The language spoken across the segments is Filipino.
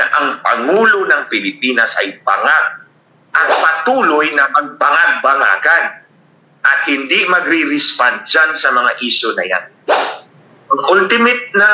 na ang Pangulo ng Pilipinas ay bangag at patuloy na magbangag-bangagan at hindi magre-respond dyan sa mga issue na yan. Ang ultimate na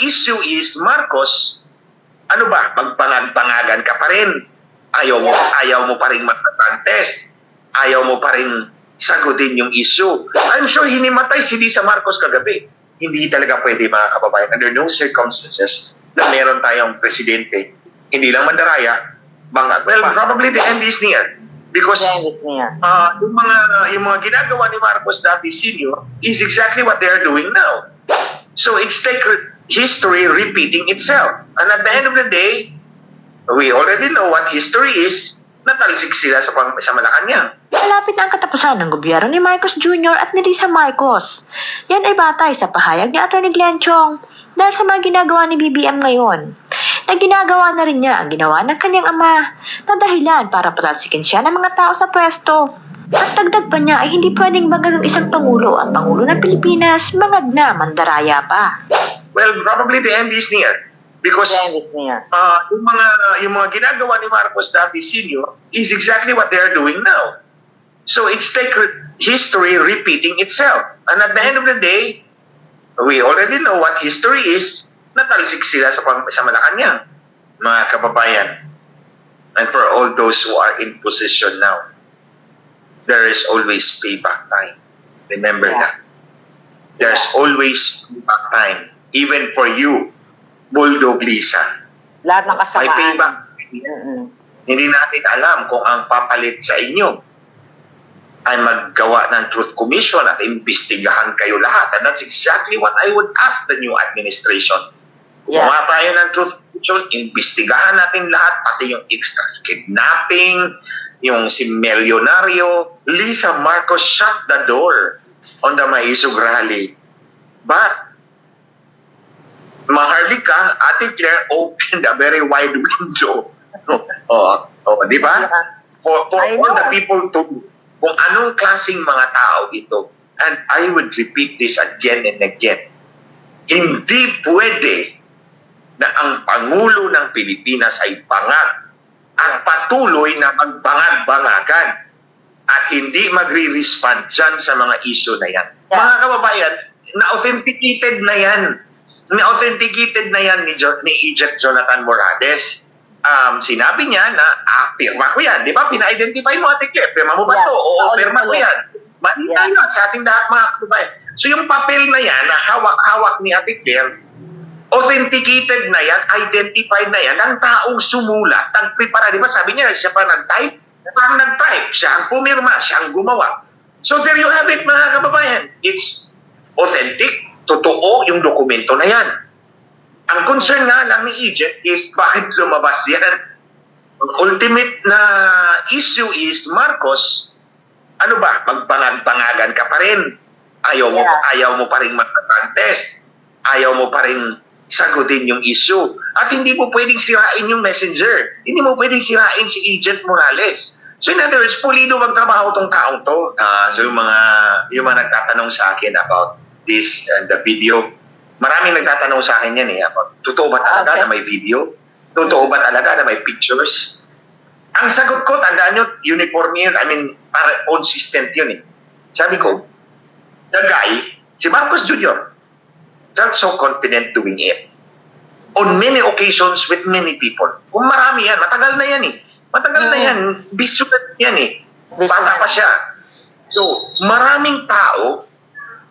issue is, Marcos, ano ba, magbangag-bangagan ka pa rin. Ayaw mo, ayaw mo pa rin magtatantest. Ayaw mo pa rin sagutin yung issue. I'm sure hinimatay si Lisa Marcos kagabi. Hindi talaga pwede mga kababayan under no circumstances na meron tayong presidente. Hindi lang mandaraya, bangag. Well, probably the end is near. Because uh, yung mga yung mga ginagawa ni Marcos dati senior is exactly what they are doing now. So it's like history repeating itself. And at the end of the day, we already know what history is. Natalsik sila sa, pang, sa Malacanang. Malapit na ang katapusan ng gobyerno ni Marcos Jr. at ni Lisa Marcos. Yan ay batay sa pahayag ni Atty. Glenn Chong dahil sa mga ginagawa ni BBM ngayon. Na ginagawa na rin niya ang ginawa ng kanyang ama na dahilan para patalsikin siya ng mga tao sa pwesto. At dagdag pa niya ay hindi pwedeng bangag ang isang pangulo ang pangulo ng Pilipinas mangag na mandaraya pa. Well, probably the end is near. Because uh, yung mga yung mga ginagawa ni Marcos dati senior is exactly what they are doing now. So it's like history repeating itself. And at the end of the day, we already know what history is. Natalsik sila sa, pang, sa Malacanang, mga kababayan. And for all those who are in position now, there is always payback time. Remember Yeah. that. There's always payback time. Even for you, Bulldog Lisa. Lahat ng May kasamaan. payback. Mm-mm. Hindi natin alam kung ang papalit sa inyo ay maggawa ng Truth Commission at imbestigahan kayo lahat. And that's exactly what I would ask the new administration. Yeah. Gumawa tayo ng Truth Commission, imbestigahan natin lahat, pati yung extra kidnapping, yung si Melionario, Lisa Marcos shut the door on the Maisog rally. But Maharlika, Ate Claire opened a very wide window. oh, oh, di ba? For, for all the people to kung anong klaseng mga tao ito. And I would repeat this again and again. Hindi pwede na ang Pangulo ng Pilipinas ay bangag at patuloy na magbangag-bangagan at hindi magre-respond dyan sa mga issue na yan. Yeah. Mga kababayan, na-authenticated na yan. Na-authenticated na yan ni, jo- ni Egypt Jonathan Morales. Um, sinabi niya na, ah, pirma ko yan. Di ba? Pina-identify mo, Ate Claire. Pirma mo ba Yeah. to? Oo, Oo, pirma ko yan. Malita Yeah. yun sa ating lahat mga kababayan. So yung papel na yan, na hawak-hawak ni Ate Claire, authenticated na yan, identified na yan, ang taong sumulat, ang prepara, di ba sabi niya, siya pa nag-type, ang nag-type, siya ang pumirma, siya ang gumawa. So there you have it mga kababayan. It's authentic, totoo yung dokumento na yan. Ang concern nga lang ni Egypt is bakit lumabas yan? Ang ultimate na issue is Marcos, ano ba, magbangag-bangagan ka pa rin. Ayaw mo, Yeah. ayaw mo pa rin magtatantest. Ayaw mo pa rin sagutin yung issue. At hindi mo pwedeng sirain yung messenger. Hindi mo pwedeng sirain si Agent Morales. So in other words, pulido magtrabaho tong taong to. Ah, so yung mga, yung mga nagtatanong sa akin about this and the video, maraming nagtatanong sa akin yan eh, totoo ba talaga Okay. na may video? Totoo ba talaga na may pictures? Ang sagot ko, tandaan nyo, uniform yun. I mean, para consistent yun eh. Sabi ko, the guy, si Marcos Jr., felt so confident doing it. On many occasions with many people. Kung marami yan, matagal na yan eh. Matagal na Mm. yan. Visual yan eh. Bata pa siya. So, maraming tao,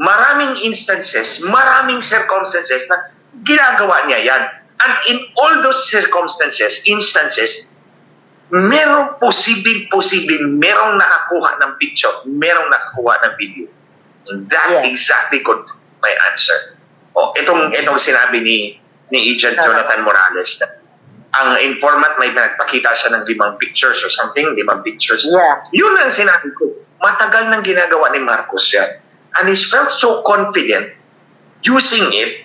maraming instances, maraming circumstances na ginagawa niya yan. And in all those circumstances, instances, merong posibil-posibil, merong nakakuha ng picture, merong nakakuha ng video. That Yeah. exactly confirms my answer. O, itong, itong sinabi ni, ni Agent. Jonathan Morales na ang informant may nagpakita siya ng limang pictures or something, limang pictures. Yeah. Yun ang sinabi ko. Matagal nang ginagawa ni Marcos yan. And he felt so confident using it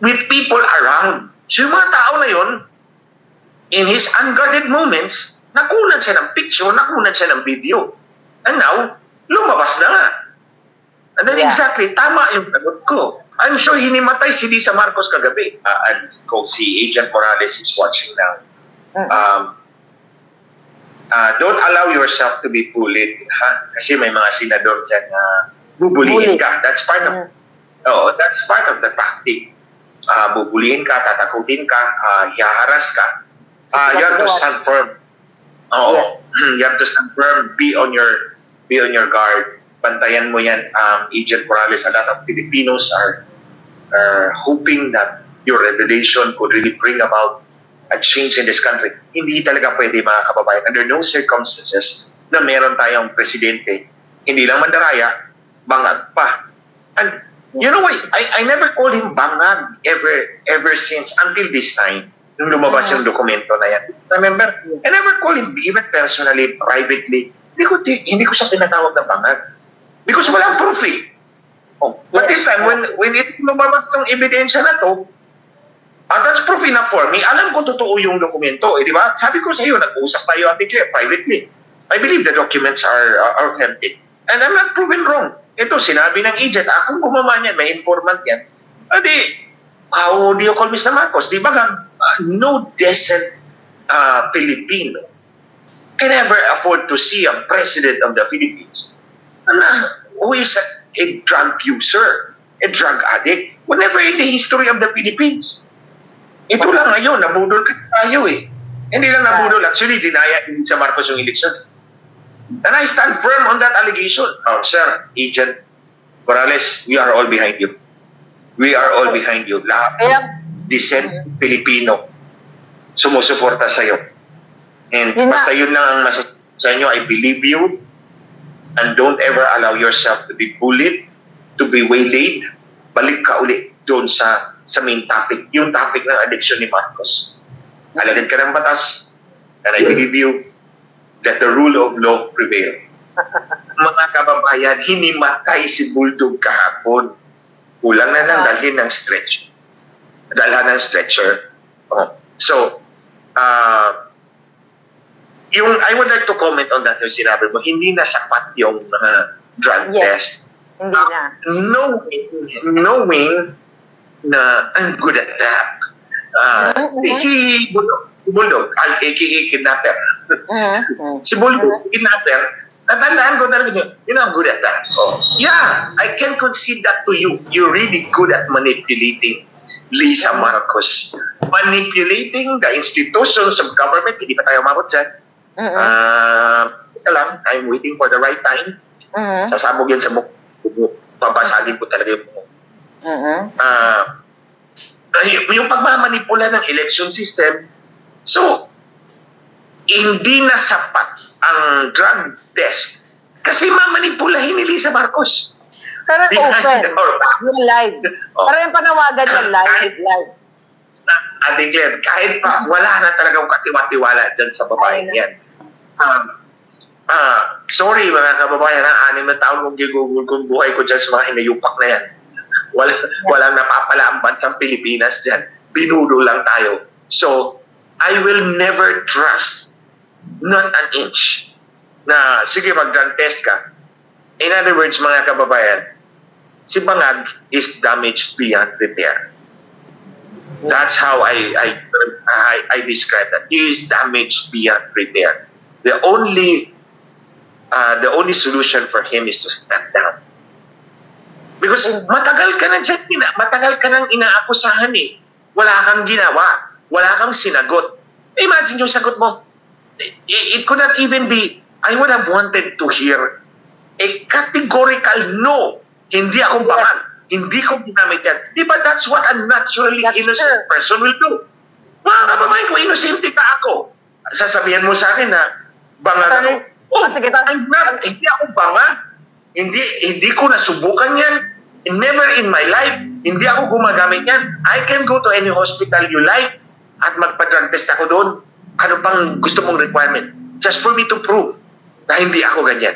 with people around. So yung mga tao na yun, in his unguarded moments, nakunan siya ng picture, nakunan siya ng video. And now, lumabas na nga. And then Yeah. exactly, tama yung sagot ko. I'm sure hinimatay si Lisa Marcos kagabi. Uh, and kung si Agent Morales is watching now. Mm-mm. Um, uh, don't allow yourself to be bullied. Ha? Kasi may mga senador dyan na bubulihin Bully. ka. That's part of. Oo, that's part of the tactic. Uh, bubulihin ka, tatakutin ka, uh, hihaharas ka. Uh, you have to stand firm. Oo. Yes. You have to stand firm. Be on your be on your guard. Bantayan mo yan, um, Agent Morales. A lot of Filipinos are are hoping that your revelation could really bring about a change in this country. Hindi talaga pwede mga kababayan. Under no circumstances na meron tayong presidente, hindi lang mandaraya, bangag pa. And you know why? I, I never called him bangag ever ever since until this time nung lumabas yung dokumento na yan. Remember? I never called him even personally, privately. Hindi ko, hindi ko siya tinatawag na bangag. Because walang proof eh. Oh, but this time, when when it lumabas ng ebidensya na to, ah, that's proof enough for me. Alam ko totoo yung dokumento, eh, di ba? Sabi ko sa iyo, nag-uusap tayo at declare privately. I believe the documents are, are authentic. And I'm not proven wrong. Ito, sinabi ng agent, akong gumawa niyan, may informant yan. Adi, how do you call Mr. Marcos? Di ba nga, uh, no decent uh, Filipino can ever afford to see a president of the Philippines na who is a, a drug user, a drug addict, whenever in the history of the Philippines. Ito lang ngayon, nabudol tayo eh. Hindi lang nabudol, actually, dinaya din sa Marcos yung eleksyon. And I stand firm on that allegation. Oh, sir, Agent Morales, we are all behind you. We are all behind you. Lahat Kaya, decent Pilipino sumusuporta sa'yo. And Yun basta na. yun lang ang masasabi sa inyo, I believe you and don't ever allow yourself to be bullied, to be waylaid. Balik ka uli doon sa sa main topic, yung topic ng addiction ni Marcos. Alagad ka ng batas and I believe you that the rule of law prevail. Mga kababayan, hinimatay si Bulldog kahapon. Kulang na lang dalhin ng stretch. Dalhan ng stretcher. Oh. So, uh, yung I would like to comment on that yung sinabi mo, hindi na sapat yung uh, drug Yes. test. hindi na. Knowing, knowing na I'm good at that. Uh, Mhm. Si Bulldog, Bulldog aka kidnapper. Mm-mm. Si Bulldog, kidnapper, natandaan ko talaga yun, you know, I'm good at that. Oh. Yeah, I can concede that to you. You're really good at manipulating Lisa Marcos. Manipulating the institutions of government. Hindi pa tayo umabot dyan. Ah, ito lang, I'm waiting for the right time. Mm-mm. Sasabog yan sa mukha. Babasagin ko talaga yung mukha. Mm-mm. Ah, ay, yung pagmamanipula ng election system, so, hindi na sapat ang drug test kasi mamanipulahin ni Lisa Marcos. Pero Behind open. Yung live. Oh. Parang yung panawagan yung live. Kahit- live. Na, Ate Glenn, kahit pa wala na talagang katiwa-tiwala dyan sa babaeng yan. Um, ah, sorry mga kababayan, ha, anim na taon kong gigugol kong buhay ko dyan sa mga hinayupak na yan. Wala, walang napapala ang bansang Pilipinas dyan. Binudo lang tayo. So, I will never trust not an inch na sige mag-drug test ka. In other words, mga kababayan, si Bangag is damaged beyond repair. That's how I I I, I describe that. He is damaged beyond repair. The only uh, the only solution for him is to step down. Because matagal ka na dyan, matagal ka nang inaakusahan eh. Wala kang ginawa. Wala kang sinagot. Imagine yung sagot mo. It, it could not even be, I would have wanted to hear a categorical no. Hindi ako bangag. Hindi ko ginamit yan. Di ba that's what a naturally That's innocent true. person will do? Mga kababayan ko, innocente ka ako. Sasabihan mo sa akin na bangag ako. Oh, Ah, sige, I'm not, hindi ako bangag. Hindi, hindi ko nasubukan yan. Never in my life. Hindi ako gumagamit yan. I can go to any hospital you like at magpa-drug test ako doon. Ano pang gusto mong requirement? Just for me to prove na hindi ako ganyan.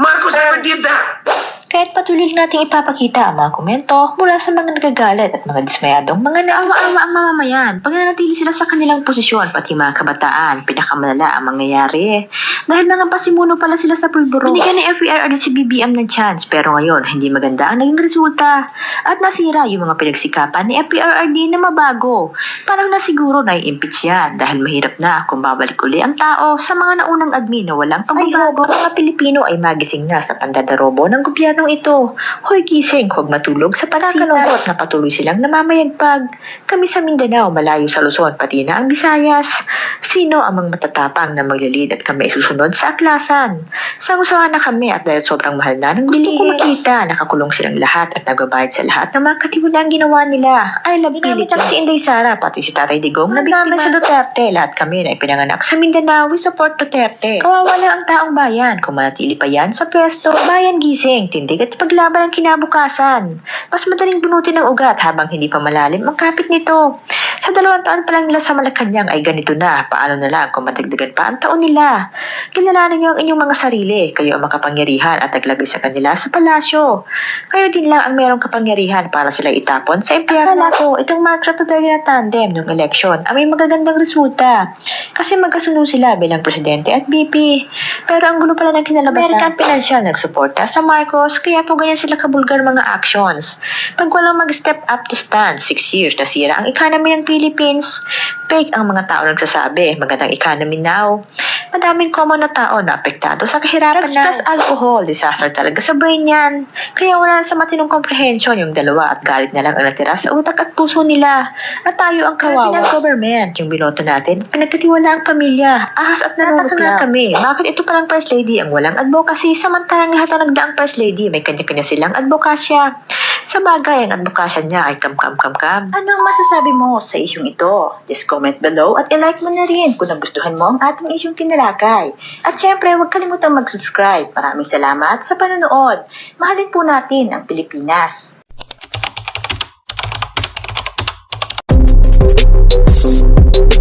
Marcos never did that. Kahit patuloy nating ipapakita ang mga komento mula sa mga nagagalit at mga dismayadong mga naawa-awa ang mamamayan pag nanatili sila sa kanilang posisyon pati mga kabataan, pinakamalala ang mangyayari. Dahil mga pasimuno pala sila sa pulburo. Binigyan ni FERRD si BBM ng chance pero ngayon hindi maganda ang naging resulta at nasira yung mga pinagsikapan ni FERRD na mabago. Parang nasiguro na i-impeach yan dahil mahirap na kung babalik uli ang tao sa mga naunang admin na walang pagbabago. Ang mga Pilipino ay magising na sa pandadarobo ng gobyernong ito. Hoy gising, huwag matulog sa pagkakalungkot na patuloy silang namamayagpag. Kami sa Mindanao, malayo sa Luzon, pati na ang Visayas. Sino ang mga matatapang na maglilid at kami susunod sa aklasan? Sangusahan na kami at dahil sobrang mahal na ng. Gusto ko makita, nakakulong silang lahat at nagbabayad sa lahat ng mga katiwalang ginawa nila. I love Philippines. si Inday Sara, pati si Tatay Digong na biktima sa Duterte. Lahat kami na ipinanganak sa Mindanao, we support Duterte. Kawawa lang ang taong bayan kung manatili pa yan sa pwesto. Bayan gising, tindig at paglaban ang kinabukasan. Mas madaling bunutin ng ugat habang hindi pa malalim ang kapit nito. Sa dalawang taon pa lang nila sa Malacanang ay ganito na. Paano na lang kung matagdagan pa ang taon nila? Kilalanin niyo ang inyong mga sarili. Kayo ang makapangyarihan at naglagay sa kanila sa palasyo. Kayo din lang ang merong kapangyarihan para sila itapon sa impyerno. Akala ko, itong Marcos at Duterte na tandem ng eleksyon ay may magagandang resulta. Kasi magkasunod sila bilang presidente at VP. Pero ang gulo pala ng kinalabasan. American Financial nagsuporta sa Marcos kaya po ganyan sila kabulgar mga actions. Pag walang mag-step up to stand, 6 years nasira ang economy ng Philippines. Fake ang mga tao nagsasabi, magandang economy now. Madaming common na tao na apektado sa kahirapan na. Plus alcohol, disaster talaga sa brain yan. Kaya wala na sa matinong comprehension yung dalawa at galit na lang ang natira sa utak at puso nila. At tayo ang kawawa. Ang government, yung binoto natin, pinagkatiwala ang pamilya. Ahas at nanunod lang kami. Bakit ito palang first lady ang walang advocacy samantalang lahat ng nagdaang first lady may kanya-kanya silang advokasya. Sa bagay, ang advokasya niya ay kamkam-kamkam. Anong masasabi mo sa isyong ito? Just comment below at ilike mo na rin kung nagustuhan mo ang ating isyong tinalakay. At syempre, huwag kalimutang mag-subscribe. Maraming salamat sa panonood. Mahalin po natin ang Pilipinas. Thank you.